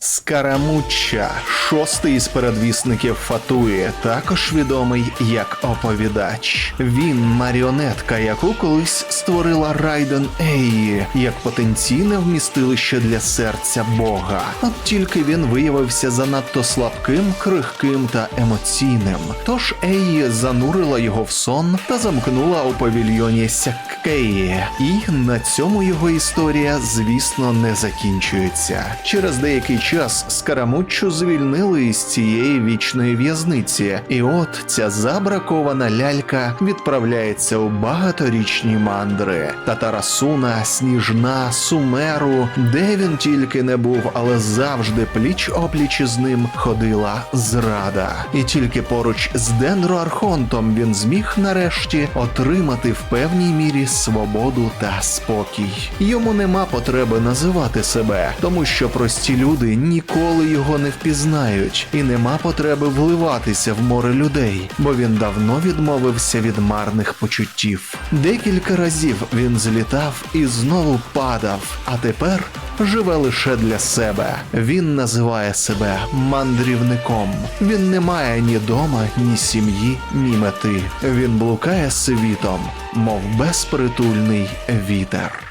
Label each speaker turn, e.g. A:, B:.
A: Скарамучча, шостий із передвісників Фатуї, також відомий як оповідач. Він маріонетка, яку колись створила Райден Еї як потенційне вмістилище для серця Бога. От тільки він виявився занадто слабким, крихким та емоційним. Тож Еї занурила його в сон та замкнула у павільйоні Сяккеї. І на цьому його історія, звісно, не закінчується. Через деякий час Скарамуччу звільнили із цієї вічної в'язниці, і от ця забракована лялька відправляється у багаторічні мандри. Татарасуна, Сніжна, Сумеру, де він тільки не був, але завжди пліч опліч із ним ходила зрада. І тільки поруч з Денро Архонтом він зміг нарешті отримати в певній мірі свободу та спокій. Йому нема потреби називати себе, тому що прості люди ніколи його не впізнають, і нема потреби вливатися в море людей, бо він давно відмовився від марних почуттів. Декілька разів він злітав і знову падав, а тепер живе лише для себе. Він називає себе мандрівником. Він не має ні дома, ні сім'ї, ні мети. Він блукає світом, мов безпритульний вітер.